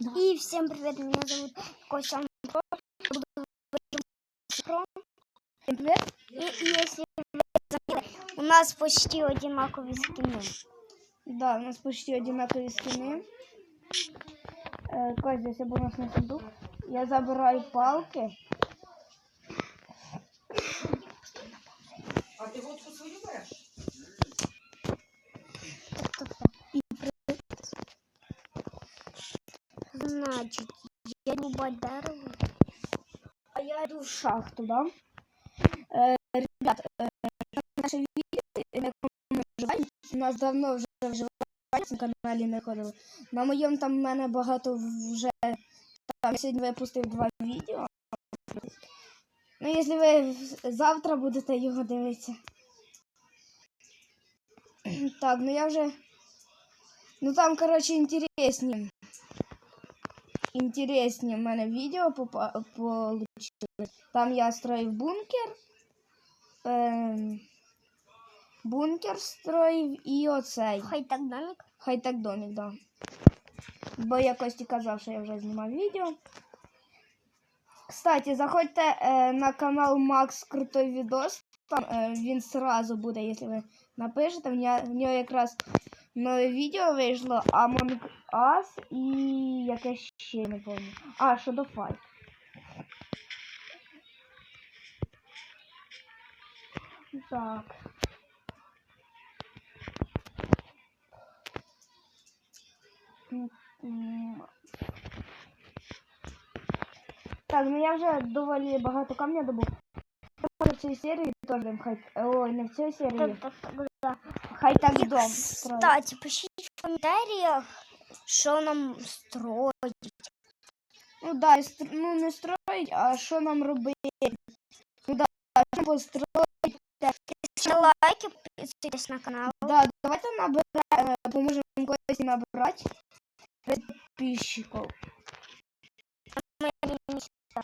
Да. И всем привет, меня зовут Костя Про. Про. Всім привіт. И, и если вы заметили, у нас почти одинаковые скины. Да, у нас почти одинакові скини. Е, Костя, це бонусний сундук. Я забираю палки. А ти водку свою береш? Значит, я рубать дерево. А я йду в шахту, да? Е, ребят, е, наше відео, на якому ми у нас давно вже вживається на каналі не. На моєму там в мене багато вже. Там я сьогодні випустив два відео. Ну, якщо ви завтра будете його дивитися. Так, ну я вже. Ну там, коротше, інтересні. Інтересні в мене відео попа- получилось. Там я строїв бункер. Ем, бункер строїв і оцей. Хай так домик. Хай так домик, да. Бо я Кості казав, що я вже знімав відео. Кстати, заходьте е, на канал Макс Крутой Відос. Там е, він сразу буде, якщо ви напишете. В нього, в нього якраз нове відео вийшло Among Us і якесь ще не пам'ятаю. А, Shadow Fight. Так. Так, ну я вже доволі багато камня добув. В цій серії теж будемо хай. Ой, не в цій серії. Так, так, так, да. Хай так И, дом строїть. Кстати, пишите в комментариях, что нам строить. Ну да, і стр- ну не строїть, а що нам робити? Ну да, що построїти. Ставьте лайки, подписывайтесь на канал. Да, давайте набираємо, поможемо когось набрати підписчиків. Моя мечта.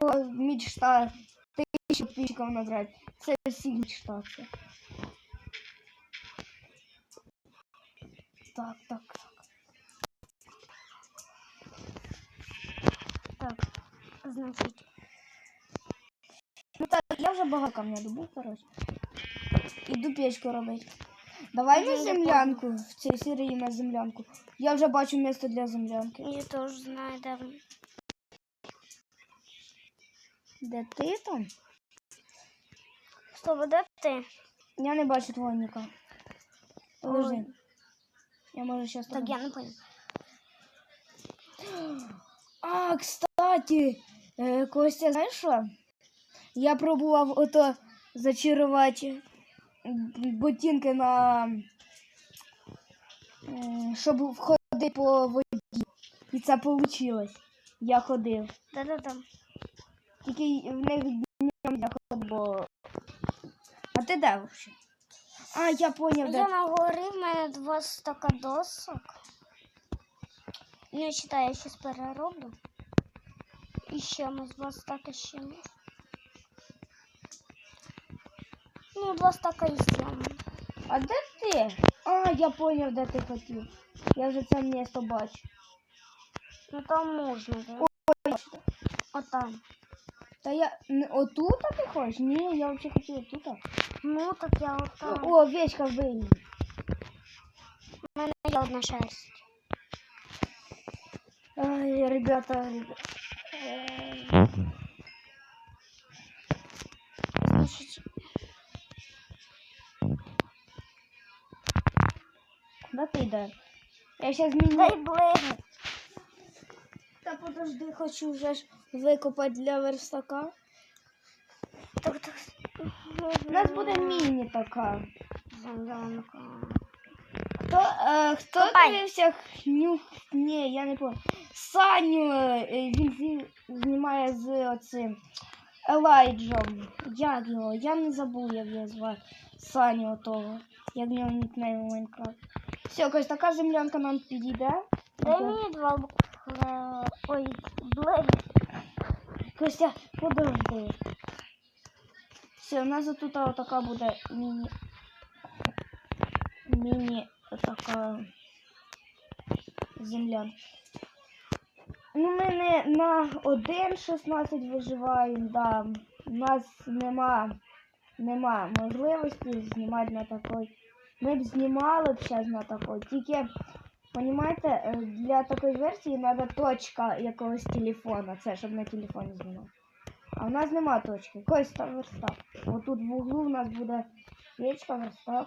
О, Мечта тисячу Підписчиків набрати. Це всі мечта. Це. Так, так, так. Так, значит, Ну так, я вже багато камня добув, коротше. Іду печку робити. Давай на землянку. В цій серії на землянку. Я вже бачу місце для землянки. я тоже знаю, да. Де ти там? Что, вот ты? Я не бачу твого ніка. Подожди. Я можу зараз Так, я не понял. А, кстати, е, Костя, знаєш що? Я пробував ото зачарувати ботинки на. е, щоб входити по воді. І це вийшло. Я ходив. Да-да-да. Тільки в них днем я ходив, бо. А ти де взагалі? А, я поняв, де. Я на горі, в мене два стака досок. Не читай, я сейчас перероблю. І ще нас два стака ще. Ну, два стака і зробимо. А де ти? А, я поняв, де ти хотів. Я вже це місто бачу. Ну там можна, да? Ой, А там. Та я не отут а ти хочеш? Ні, я взагалі хотів отут. Ну, так я от там. О, овечка вийде. У мене є одна шерсть. Ай, ребята. ребята. Значить, Куди ти йдеш? Я зараз зміню. дай ближе. Та подожди, хочу вже ж викопати для верстака. Так, так. У нас буде міні така. Землянка. Хто, е, хто Копай. дивився хню? Ні, я не пам'ятаю. Саню, е, він зі- знімає з оцим Елайджом. Як його? Я не забув, як його звати. Саню того. Як в нього нікнейм у Майнкрафт. Все, ось така землянка нам підійде. Дай мені два б- е, ой, ближе. Костя, подожди. Все, у нас тут така буде міні. Міні така землян. Ну, ми не на 1.16 виживаємо, да. У нас нема, нема можливості знімати на такой. Ми б знімали б зараз на такой. Тільки, понімаєте, е, для такої версії треба точка якогось телефона. Це щоб на телефоні знімати. А в нас нема точки. Якось там верстак. Отут в углу у нас буде печка, верстак.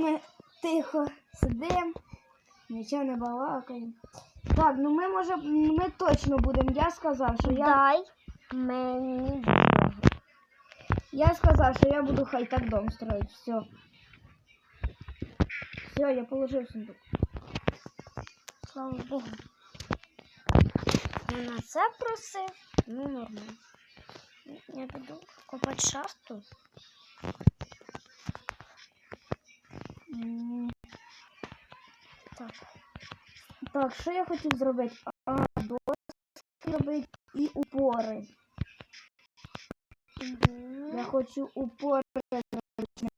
Ми тихо сидимо, нічого не балакаємо. Так, ну ми може, ми точно будемо. Я сказав, що я. Дай мені. Я сказав, що я буду хай так дом строить. Все. Все, я положив сундук. Слава Богу. На це просив. Ну, нормально. Я піду копати шахту. М, Так. Так, що я хотів зробити? А, доски зробити і упори. Я хочу упори зробити.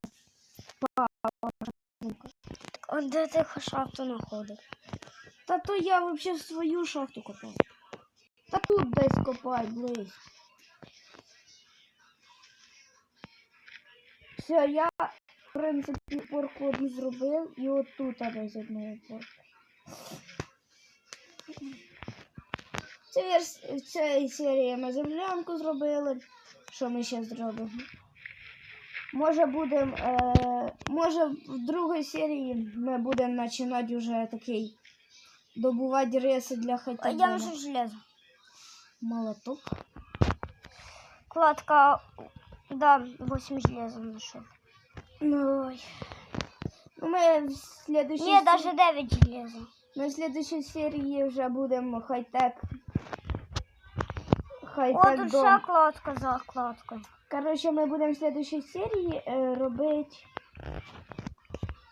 От де ти шахту знаходив? Та то я взагалі свою шахту копав. Та тут десь копай, близько. Все, я, в принципі, порку одну зробив і отут десь одну порку. Це верс... в цій серії ми землянку зробили. Що ми ще зробимо? Може будемо. Е... Може в другій серії ми будемо починати вже такий добувати риси для А я нашов железо. Молоток. Кладка, да, 8 железа нашел. Ну, ой. Ну, ми в следующій Не, сер- даже 9 железа. Ми в следующій серії вже будемо хай-тек. О, Хай-тек тут дом. вся кладка за кладкою. Коротше, ми будемо в следующій серії е, робити.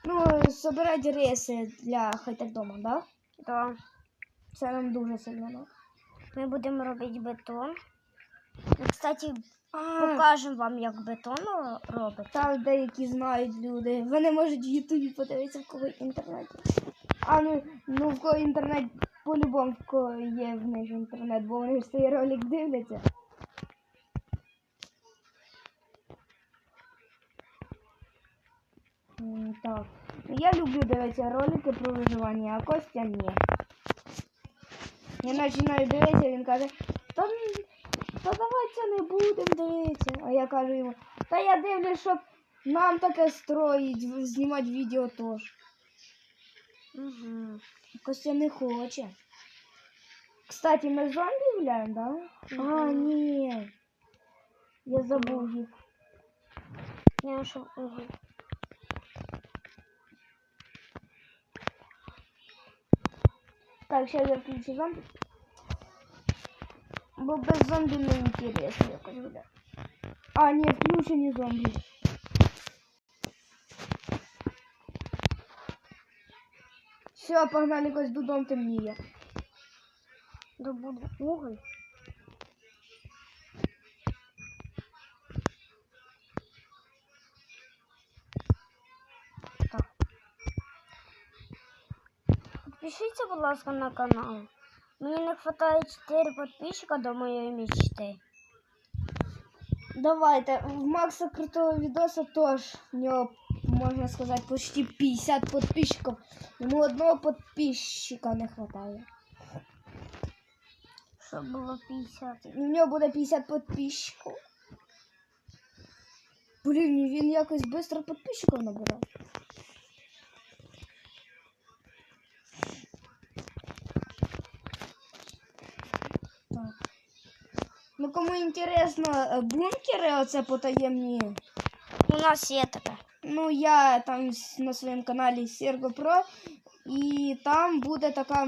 Ну, собирати риси для хай-тек дома, да? Да. Це нам дуже сильно. Ми будемо робити бетон. І, кстати, покажемо вам, як бетон робить. там деякі знають люди. Вони можуть в Ютубі подивитися, в кого інтернет. А ну, ну в кого інтернет, по-любому в кого є в них інтернет, бо вони ж цей ролик дивляться. Так. Я люблю дивитися ролики про виживання, а Костя ні. Я починаю дивитися, він каже, та, н- та давай це не будемо дивитися. А я кажу йому, та я дивлюсь, щоб нам таке строїть, знімати відео теж. Угу. Костя не хоче. Кстати, ми зомбі гуляємо, да? А, Мгм. ні. Я забув їх. Я нашел уголь. Так, сейчас я включу зомби. Бо без зомбі не інтересно якось гуляти. А, ні, включені зомбі. Все, погнали якось додому темніє. Добуду уголь. Так. Підпишіться, будь ласка, на канал. Мені не вистачає 4 підписчика до моєї мечти. Давайте, в Макса крутого відоса теж в нього, можна сказати, почти 50 підписчиків. Йому одного підписчика не вистачає. Щоб було 50. У нього буде 50 підписчиків. Блін, він якось швидко підписчиків набирав. Ну, кому інтересно, е, бункери оце потаємні. У нас є таке. Ну, я там с- на своєму каналі Sergo Pro, і там буде така,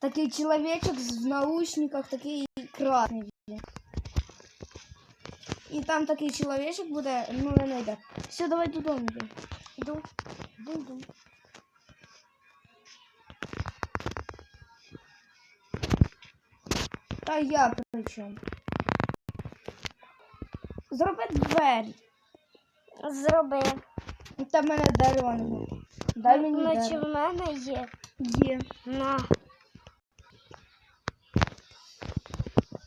такий чоловічок з- в наушниках, такий красний. він. І там такий чоловічок буде, ну не найде. Все, давай додому йди. Іду. Та я при чому? Зроби двері. Зроби. Та в мене дерева немає. Дай мені Наче дерево. в мене є. Є. На.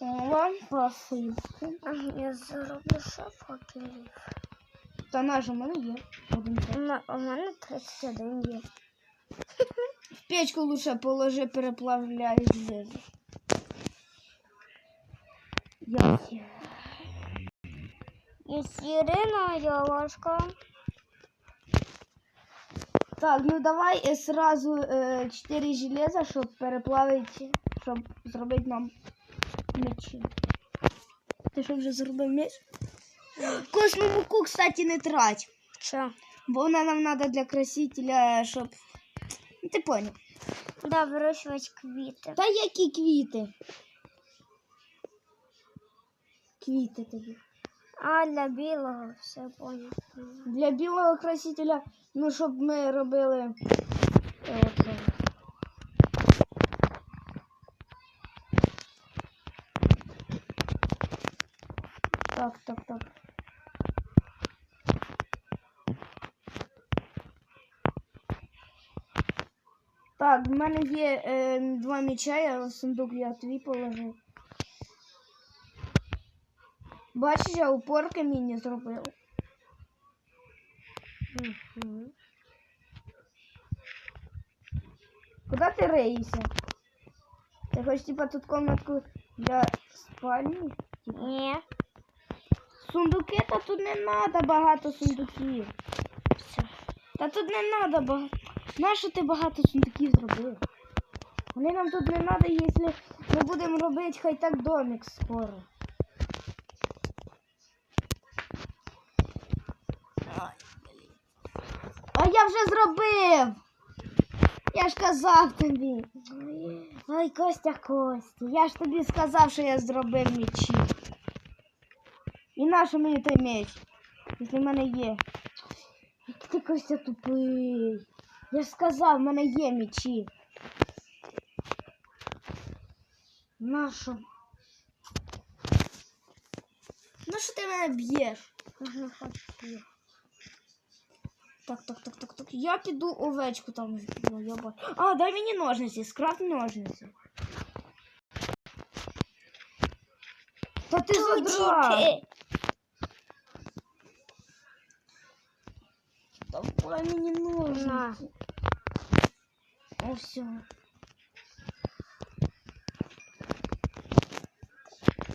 Вам посилку. А, Я зроблю ще факелів. Та наш у мене є. Один У цей. ме- У мене 31 є. В печку лучше положи, переплавляй железо. Я І сірина ложка. Так, ну давай сразу е, 4 железа, щоб переплавити, щоб зробити нам мечі. Ти що вже зробив меч? Косну муку, кстати, не трать. Що? Бо вона нам треба для красителя, щоб. Ну, Ти поняв. Да, вирощувати квіти. Та які квіти? Квіти тобі. А для білого все понял. Для білого красителя, ну щоб ми робили. е, Оце. Так, так, так. Так, в мене є е, два м'яча, я сундук я тобі положив. Бачиш, я упорки міні зробив. Угу. Куда ти риєшся? Ти хочеш типа тут комнатку для спальні? Ні. Сундуки, та тут не треба багато сундуків. Все. Та тут не треба багато. Нащо ти багато сундуків зробив? Вони нам тут не треба, якщо ми будемо робити хай так домик скоро. Ай, блін. А я вже зробив! Я ж казав тобі. Ой, Костя, Костя, я ж тобі сказав, що я зробив мечі. І нащо мені той меч? Якщо в мене є. Який ти Костя тупий. Я ж сказав, в мене є мечі. Нащо? Нащо ти мене б'єш? Можна хотіти. Так, так, так, так, так. Я піду овечку там я бачу. А, дай мені ножниці, скрафт ножниці. Та ти задрав. Діти. Давай мені ножниці. О, все.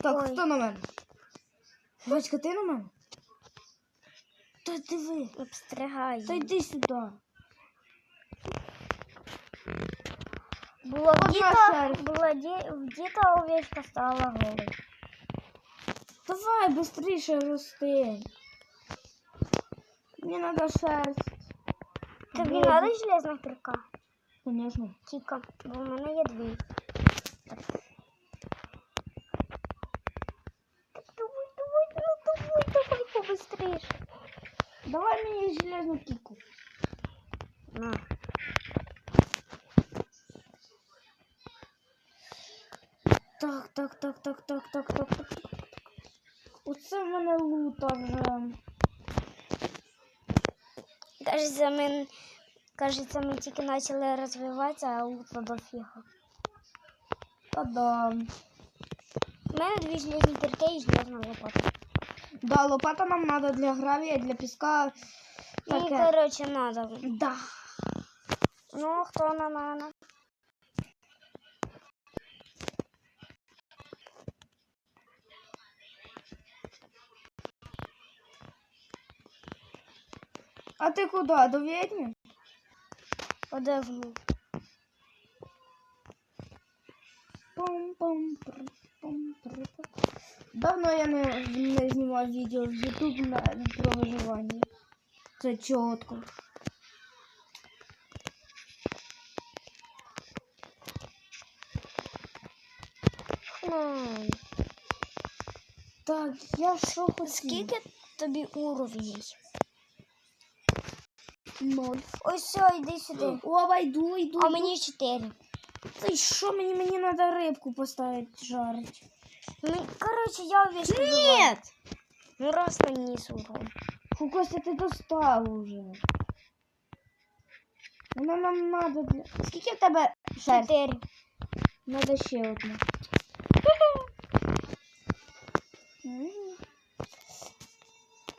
Так, Ой. хто на мене? Овечка, ти на мене? Та диви. Обстригай. Та йди сюди. Було в Одна діта, шерсть. було ді, в діта овечка стала голою. Давай быстріше рости. Мені надо шерсть. Тобі Де? треба железна кірка? Конечно. Тільки, бо в мене є дві. Давай мені. На. Так, так, так, так, так, так, так, так. Оце в мене лута вже. Кажеться, ми, кажеться, ми тільки почали розвиватися, а лута дофіга. Та-дам. У мене дві железні кірки і железна лопата. Да, лопата нам надо для гравія, для піска. Мені, Таке. коротше, надо. Да. Ну, хто на мене? А ти куди? До відьми? Одягну. Пум-пум-пр-пум-пр-пум. Давно я не, не знімав відео в YouTube на, про виживання. Це чітко. Хм. Так, я що хотів? Скільки тобі уровнів? Ноль. Ось все, йди сюди. Оба, йду, йду. А йду. мені чотири. Та що мені, мені треба рибку поставити жарить. Ну, коротше, я овечку Нет! Ну, раз на низ урон. Фу, Костя, ти достав уже. Воно нам надо для... Скільки в тебе шерсть? Чотири. Надо ще одну. М.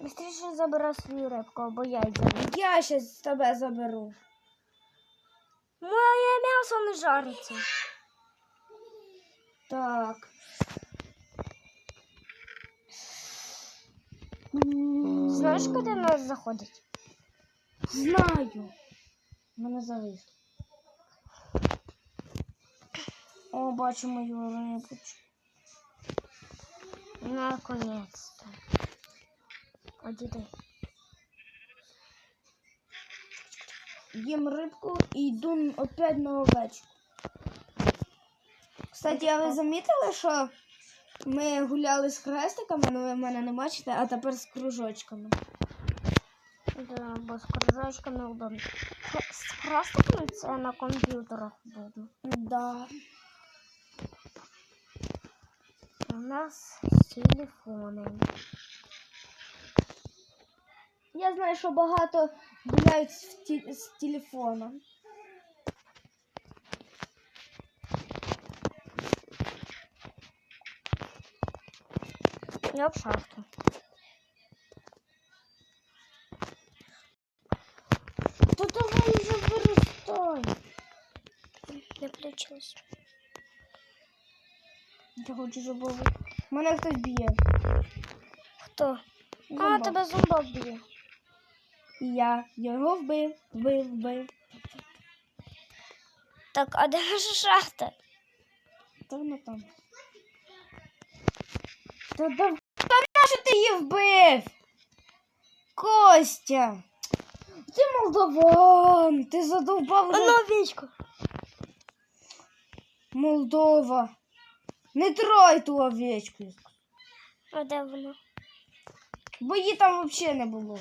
Быстріше забирай свою рибку, або я її заберу. Я щас з тебе заберу. Моє м'ясо не жариться. Так. М, Знаєш, куди нас заходить? Знаю. Мене завис. О, бачу мою рибочку. Наконец-то. Одідай. Їм рибку і йду опять на овечку. Кстати, а ви замітили, що ми гуляли з хрестиками, ну ви мене не бачите, а тепер з кружочками. Да, бо з кружочками удобно. З хрестиками це на комп'ютерах буде. Да. У нас телефони. Я знаю, що багато гуляють з телефоном. Я в шахту. Та давай вже виростай. Не включилось. Я хочу, ви- мене хтось б'є. Хто? А, Зомбак. тебе зомбак б'є. Я його вбив, вбив, вбив. Так, а де наша шахта? Та воно там. Та да нащо ти її вбив? Костя! Ти молдаван! Ти задовбав вже. Молдова. Не трой ту овечку. А де вона? Бо її там взагалі не було.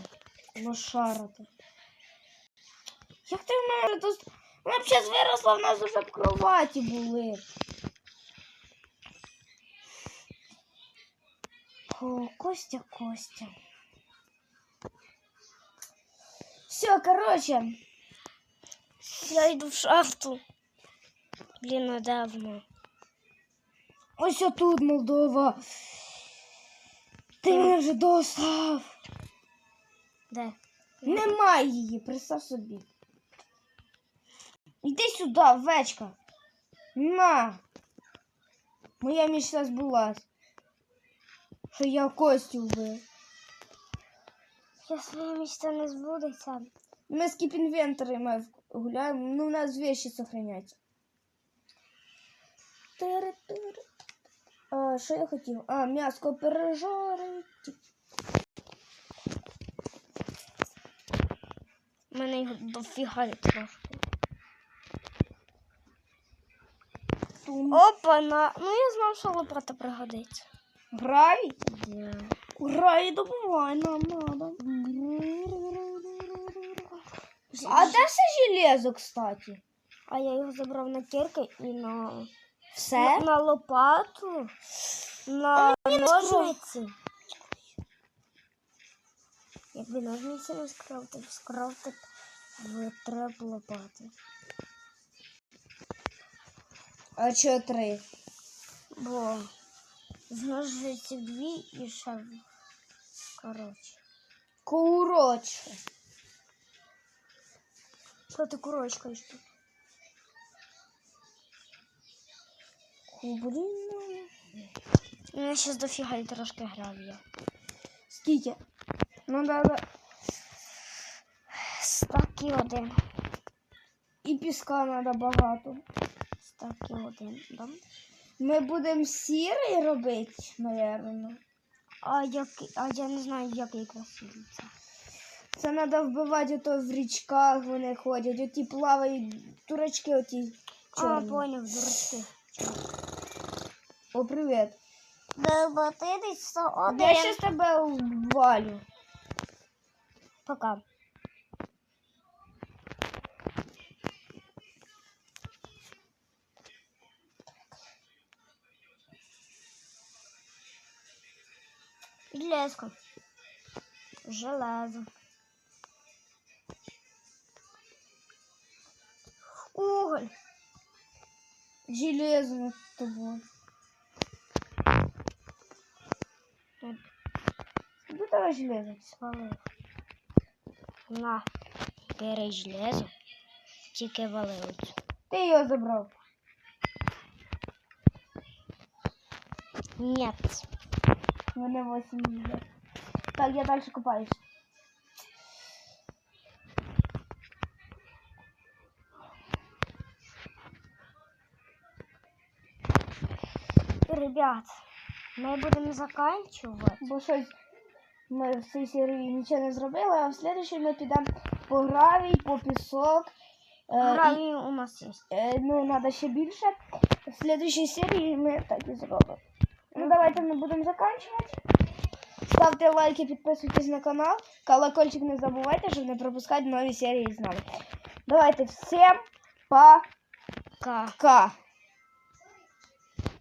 Лошара ти. Як ти в мене тут. Вона зараз виросла, в нас вже в кроваті були. О, Костя, Костя. Все, короче, Я йду в шахту. Де вона? ось тут Молдова. Ти мене вже достав. Де? Немає її, представ собі. Іди сюди, овечка. На. Моя мечта збулась. Що я Костю вбив. Я своя мечта не збудеться. Ми з кіп-інвенторами гуляємо, ну у нас вещи сохраняться. А, що я хотів? А, м'яско пережарить. У мене його дофіга трошки. Опа, на. Ну я знав, що лопата пригодиться. Грай. Yeah. Грай, добувай, нам надо. А де все железо, кстати? А я його забрав на кірки і на, Все? на, на лопату, на ножниці. Якби ножниці не скрафтив, скрафтив в лопати. А чого три? Бо з ножниці дві і ще. Коротше. Куроче. Що ти курочкаєш тут? Кубліна. У мене ще дофіга і трошки гравія. Скільки? Ну да, да. Стак і один. І піска треба багато. Стак і один. Да? Ми будемо сірий робити, напевно. А, який, а я не знаю, який красивий це. Це треба вбивати ото в річках вони ходять, оті плавають дурачки оті А, поняв, дурачки. О, привіт. Я щас тебе валю. Пока. Железка. Железо. Уголь. Железо над тобою. Тут Де тебе железо? Свалив. На. Бери железо. Тільки валивуть. Ти його забрав. Нет. Мене 8 є. Так, я далі купаюсь. Ребят, ми будемо заканчувати. Бо щось ми в цій серії нічого не зробили, а в слідчій ми підемо по гравій, по пісок. Е, Гравій у нас є. Е, ну, треба ще більше. В следующей серії ми так і зробимо. Ну, давайте ми будемо закінчувати. Ставте лайки, підписуйтесь на канал. Колокольчик не забувайте, щоб не пропускати нові серії з нами. Давайте всім пока. Ка.